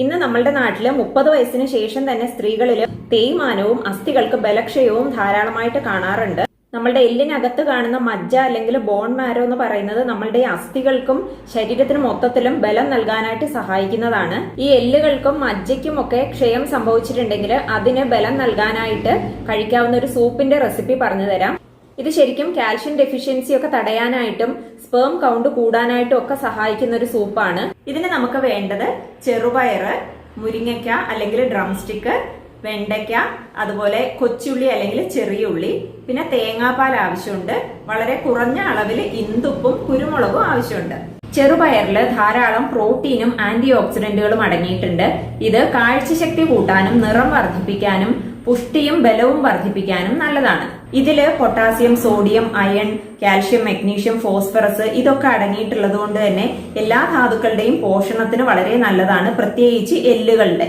ഇന്ന് നമ്മളുടെ നാട്ടിൽ മുപ്പത് വയസ്സിന് ശേഷം തന്നെ സ്ത്രീകളിൽ തേയ്മാനവും അസ്ഥികൾക്ക് ബലക്ഷയവും ധാരാളമായിട്ട് കാണാറുണ്ട്. നമ്മളുടെ എല്ലിനകത്ത് കാണുന്ന മജ്ജ അല്ലെങ്കിൽ ബോൺ മാരോ എന്ന് പറയുന്നത് നമ്മളുടെ അസ്ഥികൾക്കും ശരീരത്തിന് മൊത്തത്തിലും ബലം നൽകാനായിട്ട് സഹായിക്കുന്നതാണ്. ഈ എല്ലുകൾക്കും മജ്ജയ്ക്കും ഒക്കെ ക്ഷയം സംഭവിച്ചിട്ടുണ്ടെങ്കിൽ അതിന് ബലം നൽകാനായിട്ട് കഴിക്കാവുന്ന ഒരു സൂപ്പിന്റെ റെസിപ്പി പറഞ്ഞു തരാം ഇത് ശരിക്കും കാൽഷ്യം ഡെഫിഷ്യൻസി ഒക്കെ തടയാനായിട്ടും സ്പേം കൗണ്ട് കൂടാനായിട്ടും ഒക്കെ സഹായിക്കുന്ന ഒരു സൂപ്പാണ്. ഇതിന് നമുക്ക് വേണ്ടത് ചെറുപയറ് മുരിങ്ങയ്ക്ക അല്ലെങ്കിൽ ഡ്രം സ്റ്റിക്ക് വെണ്ടയ്ക്ക അതുപോലെ കൊച്ചുള്ളി അല്ലെങ്കിൽ ചെറിയ ഉള്ളി പിന്നെ തേങ്ങാപ്പാൽ ആവശ്യമുണ്ട്. വളരെ കുറഞ്ഞ അളവിൽ ഇന്തുപ്പും കുരുമുളകും ആവശ്യമുണ്ട്. ചെറുപയറിൽ ധാരാളം പ്രോട്ടീനും ആന്റി ഓക്സിഡന്റുകളും അടങ്ങിയിട്ടുണ്ട്. ഇത് കാഴ്ചശക്തി കൂട്ടാനും നിറം വർദ്ധിപ്പിക്കാനും പുഷ്ടിയും ബലവും വർദ്ധിപ്പിക്കാനും നല്ലതാണ്. ഇതിൽ potassium sodium iron calcium magnesium phosphorus ഇതൊക്കെ അടങ്ങിയിട്ടുള്ളത് കൊണ്ട് തന്നെ എല്ലാ ധാതുക്കളുടെയും പോഷണത്തിന് വളരെ നല്ലതാണ് പ്രത്യേകിച്ച് എല്ലുകളുടെ.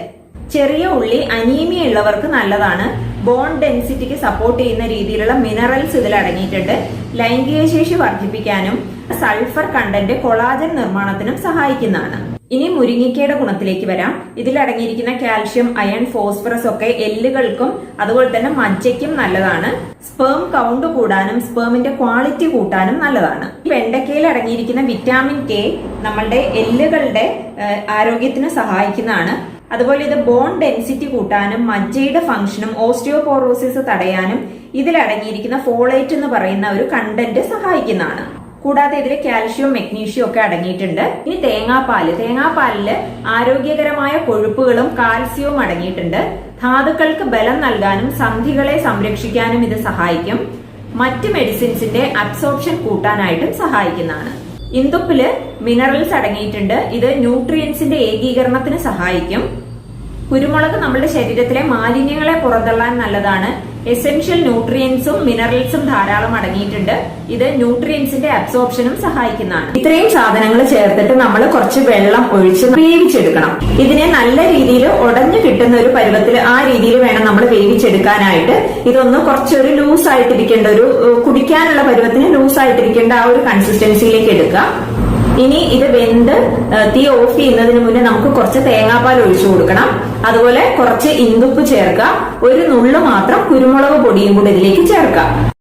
ചെറിയ ഉള്ളി അനീമിയ ഉള്ളവർക്ക് നല്ലതാണ്. ബോൺ ഡെൻസിറ്റിക്ക് സപ്പോർട്ട് ചെയ്യുന്ന രീതിയിലുള്ള മിനറൽസ് ഇതിൽ അടങ്ങിയിട്ടുണ്ട്. ലൈംഗിക ശേഷി വർദ്ധിപ്പിക്കാനും സൾഫർ കണ്ടന്റ് കൊളാജൻ നിർമ്മാണത്തിനും സഹായിക്കുന്നതാണ്. ഇനി മുരിങ്ങിക്കയുടെ ഗുണത്തിലേക്ക് വരാം. ഇതിൽ അടങ്ങിയിരിക്കുന്ന കാൽഷ്യം അയൺ ഫോസ്ഫറസ് ഒക്കെ എല്ലുകൾക്കും അതുപോലെ തന്നെ മജ്ജയ്ക്കും നല്ലതാണ്. സ്പേം കൗണ്ട് കൂടാനും സ്പേമിന്റെ ക്വാളിറ്റി കൂട്ടാനും നല്ലതാണ്. വെണ്ടയ്ക്കയിൽ അടങ്ങിയിരിക്കുന്ന വിറ്റാമിൻ കെ നമ്മളുടെ എല്ലുകളുടെ ആരോഗ്യത്തിന് സഹായിക്കുന്നതാണ്. അതുപോലെ ഇത് ബോൺ ഡെൻസിറ്റി കൂട്ടാനും മജ്ജയുടെ ഫംഗ്ഷനും ഓസ്റ്റിയോപോറോസിസ് തടയാനും ഇതിലടങ്ങിയിരിക്കുന്ന ഫോളേറ്റ് എന്ന് പറയുന്ന ഒരു കണ്ടന്റ് സഹായിക്കുന്നതാണ്. കൂടാതെ ഇതിൽ കാൽഷ്യം മെഗ്നീഷ്യം ഒക്കെ അടങ്ങിയിട്ടുണ്ട്. ഇനി തേങ്ങാപ്പാൽ. തേങ്ങാപ്പാലിൽ ആരോഗ്യകരമായ കൊഴുപ്പുകളും കാൽസ്യവും അടങ്ങിയിട്ടുണ്ട്. ധാതുക്കൾക്ക് ബലം നൽകാനും സന്ധികളെ സംരക്ഷിക്കാനും ഇത് സഹായിക്കും. മറ്റ് മെഡിസിൻസിന്റെ അബ്സോർപ്ഷൻ കൂട്ടാനായിട്ടും സഹായിക്കുന്നതാണ്. ഇന്ദുപ്പിൽ മിനറൽസ് അടങ്ങിയിട്ടുണ്ട്. ഇത് ന്യൂട്രിയൻസിന്റെ ഏകീകരണത്തിന് സഹായിക്കും. കുരുമുളക് നമ്മുടെ ശരീരത്തിലെ മാലിന്യങ്ങളെ പുറന്തള്ളാൻ നല്ലതാണ്. എസെൻഷ്യൽ ന്യൂട്രിയൻസും മിനറൽസും ധാരാളം അടങ്ങിയിട്ടുണ്ട്. ഇത് ന്യൂട്രിയൻസിന്റെ അബ്സോർപ്ഷനും സഹായിക്കുന്നതാണ്. ഇത്രയും സാധനങ്ങൾ ചേർത്തിട്ട് നമ്മൾ കുറച്ച് വെള്ളം ഒഴിച്ച് വേവിച്ചെടുക്കണം. ഇതിനെ നല്ല രീതിയിൽ ഉടഞ്ഞു കിട്ടുന്ന ഒരു പരുവത്തിൽ ആ രീതിയിൽ വേണം നമ്മൾ വേവിച്ചെടുക്കാനായിട്ട്. ഇതൊന്ന് കുറച്ചൊരു ലൂസ് ആയിട്ടിരിക്കേണ്ട ഒരു കുടിക്കാനുള്ള പരുവത്തിന് ലൂസ് ആയിട്ടിരിക്കേണ്ട ആ ഒരു കൺസിസ്റ്റൻസിയിലേക്ക് എടുക്കുക. ഇനി ഇത് വെന്ത് തീ ഓഫ് ചെയ്യുന്നതിന് മുന്നേ നമുക്ക് കുറച്ച് തേങ്ങാപ്പാൽ ഒഴിച്ചു കൊടുക്കണം. അതുപോലെ കുറച്ച് ഇന്തുപ്പ് ചേർക്കുക. ഒരു നുള്ളു മാത്രം കുരുമുളക് പൊടിയും കൂടി ഇതിലേക്ക് ചേർക്കുക.